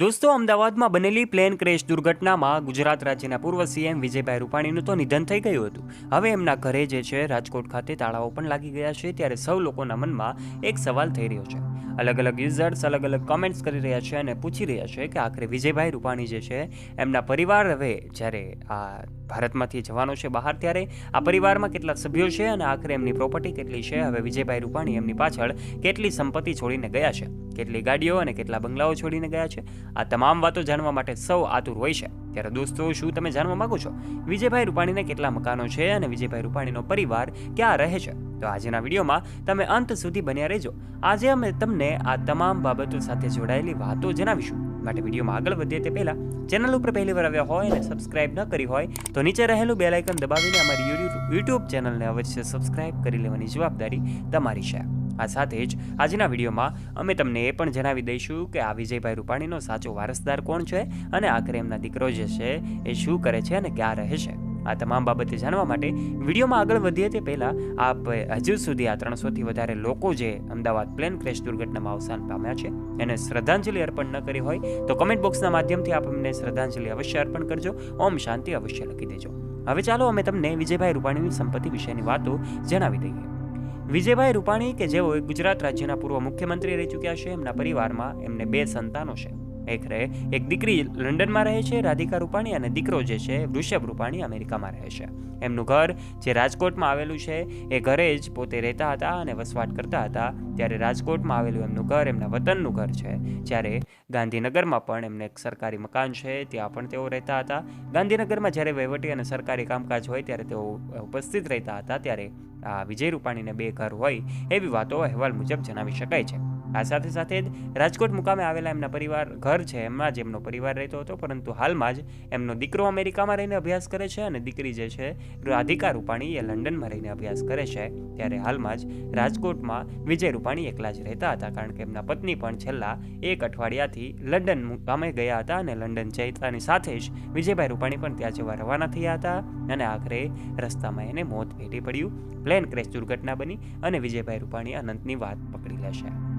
દોસ્તો, અમદાવાદમાં બનેલી પ્લેન ક્રેશ દુર્ઘટનામાં ગુજરાત રાજ્યના પૂર્વ સીએમ વિજયભાઈ રૂપાણીનું તો નિધન થઈ ગયું હતું. હવે એમના ઘરે જે છે, રાજકોટ ખાતે તાળાઓ પણ લાગી ગયા છે, ત્યારે સૌ લોકોના મનમાં એક સવાલ થઈ રહ્યો છે. અલગ અલગ યુઝર્સ અલગ અલગ કોમેન્ટ્સ કરી રહ્યા છે અને પૂછી રહ્યા છે કે આખરે વિજયભાઈ રૂપાણી જે છે, એમના પરિવાર હવે જ્યારે આ ભારતમાંથી જવાનો છે બહાર, ત્યારે આ પરિવારમાં કેટલા સભ્યો છે અને આખરે એમની પ્રોપર્ટી કેટલી છે? હવે વિજયભાઈ રૂપાણી એમની પાછળ કેટલી સંપત્તિ છોડીને ગયા છે? કેટલી ગાડીઓ અને કેટલા બંગલાઓ છોડીને ગયા છે. આ તમામ વાતો જાણવા માટે સૌ આતુર હોય છે. ત્યારે દોસ્તો, શું તમે જાણવા માંગો છો? વિજયભાઈ રૂપાણીને કેટલા મકાનો છે અને વિજયભાઈ રૂપાણીનો પરિવાર ક્યાં રહે છે? તો આજના વિડીયોમાં તમે અંત સુધી બન્યા રહેજો. આજે અમે તમને આ તમામ બાબતો સાથે જોડાયેલી વાતો જણાવીશું. માટે વિડીયોમાં આગળ વધીએ તે પહેલાં, ચેનલ ઉપર પહેલી વાર આવ્યા હોય અને સબસ્ક્રાઇબ ન કરી હોય, તો નીચે રહેલું બેલ આઇકન દબાવીને અમારી યુટ્યુબ ચેનલને અવશ્ય સબસ્ક્રાઇબ કરી લેવાની જવાબદારી તમારી છે. આ સાથે જ આજના વિડીયોમાં અમે તમને એ પણ જણાવી દઈશું કે આ વિજયભાઈ રૂપાણીનો સાચો વારસદાર કોણ છે અને આખરે એમના દીકરો જે છે એ શું કરે છે અને ક્યાં રહે છે. આ તમામ બાબતે જાણવા માટે વિડીયોમાં આગળ વધીએ તે પહેલાં આપ હજુ સુધી આ ત્રણસોથી વધારે લોકો જે અમદાવાદ પ્લેન ક્રેશ દુર્ઘટનામાં અવસાન પામ્યા છે એને શ્રદ્ધાંજલિ અર્પણ ન કરી હોય તો કમેન્ટ બોક્સના માધ્યમથી આપ અમને શ્રદ્ધાંજલિ અવશ્ય અર્પણ કરજો. ઓમ શાંતિ અવશ્ય લખી દેજો. હવે ચાલો અમે તમને વિજયભાઈ રૂપાણીની સંપત્તિ વિશેની વાતો જણાવી દઈએ. વિજયભાઈ રૂપાણી, કે જેઓ ગુજરાત રાજ્યના પૂર્વ મુખ્યમંત્રી રહી ચૂક્યા છે, એમના પરિવારમાં એમને બે સંતાનો છે. એક રહે. એક દીકરી લંડનમાં રહે છે, રાધિકા રૂપાણી અને દીકરો જે છે, વૃષભ રૂપાણી અમેરિકામાં રહે છે. એમનું ઘર જે રાજકોટમાં આવેલું છે, એ ઘરે જ પોતે રહેતા હતા અને વસવાટ કરતા હતા. ત્યારે રાજકોટમાં આવેલું એમનું ઘર, એમના વતનનું ઘર છે. જ્યારે ગાંધીનગરમાં પણ એમને એક સરકારી મકાન છે, ત્યાં પણ તેઓ રહેતા હતા. ગાંધીનગરમાં જ્યારે વહીવટી અને સરકારી કામકાજ હોય, ત્યારે તેઓ ઉપસ્થિત રહેતા હતા. ત્યારે આ વિજય રૂપાણીને બે ઘર હોય, એવી વાતો અહેવાલ મુજબ જણાવી શકાય છે. આ સાથે સાથે જ રાજકોટ મુકામે આવેલા એમના પરિવાર, ઘર છે, એમાં જ એમનો પરિવાર રહેતો હતો, પરંતુ હાલમાં જ એમનો દીકરો અમેરિકામાં રહીને અભ્યાસ કરે છે અને દીકરી જે છે, રાધિકા રૂપાણી એ લંડનમાં રહીને અભ્યાસ કરે છે. ત્યારે હાલમાં જ રાજકોટમાં વિજય રૂપાણી એકલા જ રહેતા હતા, કારણ કે એમના પત્ની પણ છેલ્લા એક અઠવાડિયાથી લંડન મુકામે ગયા હતા અને લંડન જઈતાની સાથે જ વિજયભાઈ રૂપાણી પણ ત્યાં જવા રવાના થયા હતા અને આખરે રસ્તામાં એને મોત ભેટી પડ્યું. પ્લેન ક્રેશ દુર્ઘટના બની અને વિજયભાઈ રૂપાણી અનંતની વાત પકડી લેશે.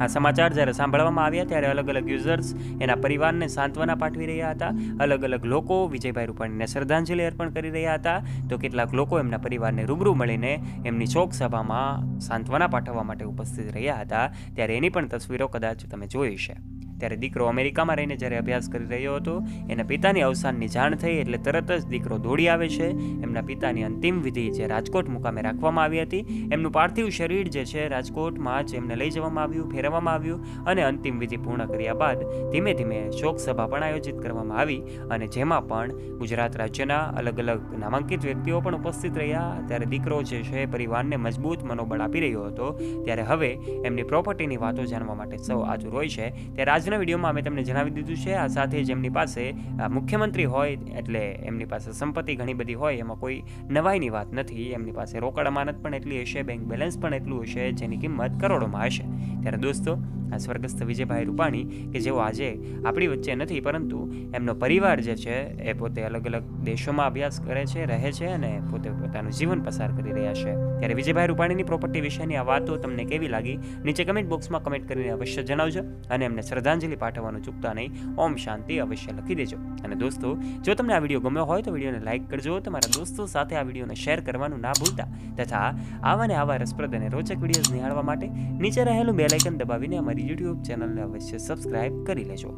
આ સમાચાર જ્યારે સાંભળવામાં આવ્યા ત્યારે અલગ અલગ યુઝર્સ એના પરિવારને સાંત્વના પાઠવી રહ્યા હતા. અલગ અલગ લોકો વિજયભાઈ રૂપાણીને શ્રદ્ધાંજલિ અર્પણ કરી રહ્યા હતા. તો કેટલાક લોકો એમના પરિવારને રૂબરૂ મળીને એમની શોક સભામાં સાંત્વના પાઠવવા માટે ઉપસ્થિત રહ્યા હતા. ત્યારે એની પણ તસવીરો કદાચ તમે જોઈ છે ત્યારે દીકરો અમેરિકામાં રહીને જ્યારે અભ્યાસ કરી રહ્યો હતો, એના પિતાની અવસાનની જાણ થઈ એટલે તરત જ દીકરો દોડી આવે છે. એમના પિતાની અંતિમ વિધિ જે રાજકોટ મુકામે રાખવામાં આવી હતી, એમનું પાર્થિવ શરીર જે છે રાજકોટમાં જ એમને લઈ જવામાં આવ્યું, ફેરવવામાં આવ્યું અને અંતિમ વિધિ પૂર્ણ કર્યા બાદ ધીમે ધીમે શોક સભા પણ આયોજિત કરવામાં આવી અને જેમાં પણ ગુજરાત રાજ્યના અલગ અલગ નામાંકિત વ્યક્તિઓ પણ ઉપસ્થિત રહ્યા. ત્યારે દીકરો જે છે પરિવારને મજબૂત મનોબળ આપી રહ્યો હતો. ત્યારે હવે એમની પ્રોપર્ટીની વાતો જાણવા માટે સૌ આતુર હોય છે. ત્યારે આજના વિડીયોમાં અમે તમને જણાવી દીધું છે, આ સાથે જ એમની પાસે મુખ્યમંત્રી હોય, એટલે એમની પાસે સંપત્તિ ઘણી બધી હોય, એમાં કોઈ નવાઈની વાત નથી, એમની પાસે રોકડ અમાનત પણ એટલી હશે, બેંક બેલેન્સ પણ એટલું હશે, જેની કિંમત કરોડોમાં હશે. ત્યારે દોસ્તો, આ સ્વર્ગસ્થ વિજયભાઈ રૂપાણી, કે જેઓ આજે આપણી વચ્ચે નથી, પરંતુ એમનો પરિવાર જે છે, એ પોતે અલગ અલગ દેશોમાં અભ્યાસ કરે છે, રહે છે, અને પોતે પોતાનું જીવન પસાર કરી રહ્યા છે. ત્યારે વિજયભાઈ રૂપાણીની પ્રોપર્ટી વિશેની આ વાતો તમને કેવી લાગી? નીચે કમેન્ટ બોક્સમાં કમેન્ટ કરીને અવશ્ય જણાવજો, અને એમને શ્રદ્ધાંજલિ પાઠવવાનું ચૂકતા નહીં. ઓમ શાંતિ, અવશ્ય લખી દેજો. અને દોસ્તો, જો તમને આ વીડિયો ગમ્યો હોય તો વિડીયોને લાઇક કરજો, તમારા દોસ્તો સાથે આ વિડીયોને શેર કરવાનું ના ભૂલતા. તથા આવા ને આવા રસપ્રદ અને રોચક વિડીયોઝ નિહાળવા માટે નીચે રહેલું બેલાઇકન દબાવીને અમારી યુટ્યુબ ચેનલને અવશ્ય સબસ્ક્રાઇબ કરી લેજો.